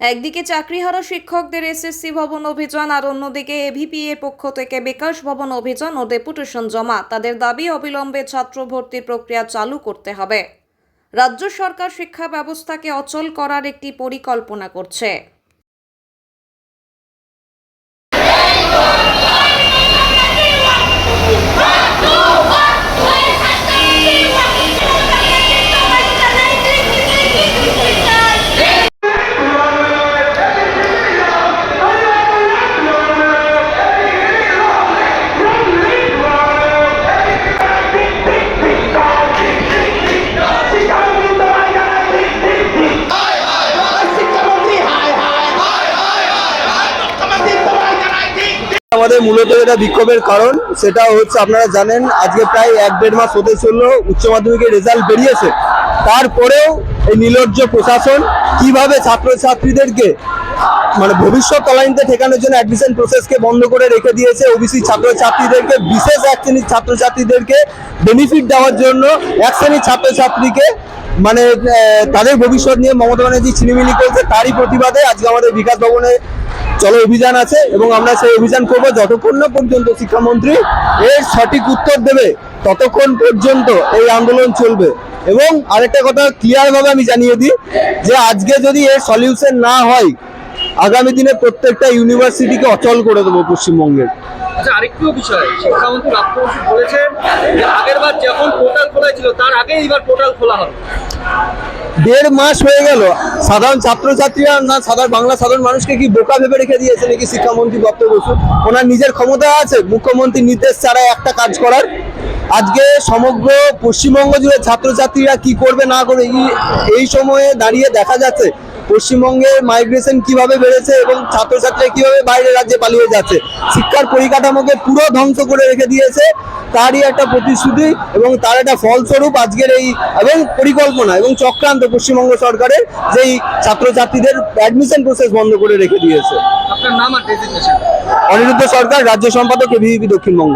একদিকে চাকরিহারা শিক্ষকদের এসএসসি ভবন অভিযান আর অন্যদিকে এভিপি এর পক্ষ থেকে বিকাশ ভবন অভিযান ও ডেপুটেশন জমা। তাদের দাবি, অবিলম্বে ছাত্র ভর্তির প্রক্রিয়া চালু করতে হবে। রাজ্য সরকার শিক্ষা ব্যবস্থাকে অচল করার একটি পরিকল্পনা করছে। আমাদের মূলত এটা বিক্ষোভের কারণ, সেটা হচ্ছে আপনারা জানেন, আজকে প্রায় এক দেড় মাস হতে চলল, উচ্চ মাধ্যমিকের রেজাল্ট বেরিয়েছে। তারপরেও এই নির্লজ্জ প্রশাসন কীভাবে ছাত্রছাত্রীদেরকে মানে ভবিষ্যৎ তলাইনতে ঠেকানোর জন্য অ্যাডমিশন প্রসেসকে বন্ধ করে রেখে দিয়েছে, ওবিসি ছাত্রছাত্রীদেরকে, বিশেষ এক শ্রেণির ছাত্রছাত্রীদেরকে বেনিফিট দেওয়ার জন্য এক শ্রেণির ছাত্রছাত্রীকে মানে তাদের ভবিষ্যৎ নিয়ে মমতা ব্যানার্জি ছিনিমিনি করছে, তারই প্রতিবাদে আজকে আমাদের বিকাশ ভবনে চলো অভিযান আছে এবং আমরা সেই অভিযান করব যতক্ষণ না পর্যন্ত শিক্ষামন্ত্রী এর সঠিক উত্তর দেবে, ততক্ষণ পর্যন্ত এই আন্দোলন চলবে। এবং আরেকটা কথা ক্লিয়ার ভাবে আমি জানিয়ে দিই যে আজকে যদি এর সলিউশন না হয়, আগামী দিনে প্রত্যেকটা ইউনিভার্সিটিকে অচল করে দেবো পশ্চিমবঙ্গের। আচ্ছা আরেকটু বিষয়, শিক্ষামন্ত্রী আগেরবার যখন পোর্টাল খোলা ছিল, তার আগে এইবার পোর্টাল খোলা হবে। দেড় মাস হয়ে গেল। সাধারণ ছাত্রছাত্রীরা না, সাধারণ বাংলা সাধারণ মানুষকে কি বোকা ভেবে রেখে দিয়েছে নাকি শিক্ষামন্ত্রী দপ্তর বসু ওনার নিজের ক্ষমতা আছে মুখ্যমন্ত্রী নির্দেশ ছাড়া একটা কাজ করার। আজকে সমগ্র পশ্চিমবঙ্গ জুড়ে ছাত্রছাত্রীরা কি করবে না করবে, এই- এই সময়ে দাঁড়িয়ে দেখা যাচ্ছে পশ্চিমবঙ্গে মাইগ্রেশন কীভাবে বেড়েছে এবং ছাত্রছাত্রীরা কীভাবে বাইরের রাজ্যে পালিয়ে যাচ্ছে শিক্ষার পরিকাঠামোকে পুরো ধ্বংস করে রেখে দিয়েছে তারই একটা প্রতিশ্রুতি এবং তার একটা ফলস্বরূপ আজকের এই এবং পরিকল্পনা এবং চক্রান্ত পশ্চিমবঙ্গ সরকারের যেই ছাত্রছাত্রীদের অ্যাডমিশন প্রসেস বন্ধ করে রেখে দিয়েছে। আপনার নাম আর অনিরুদ্ধ সরকার রাজ্য সম্পাদক এবিপি দক্ষিণবঙ্গ।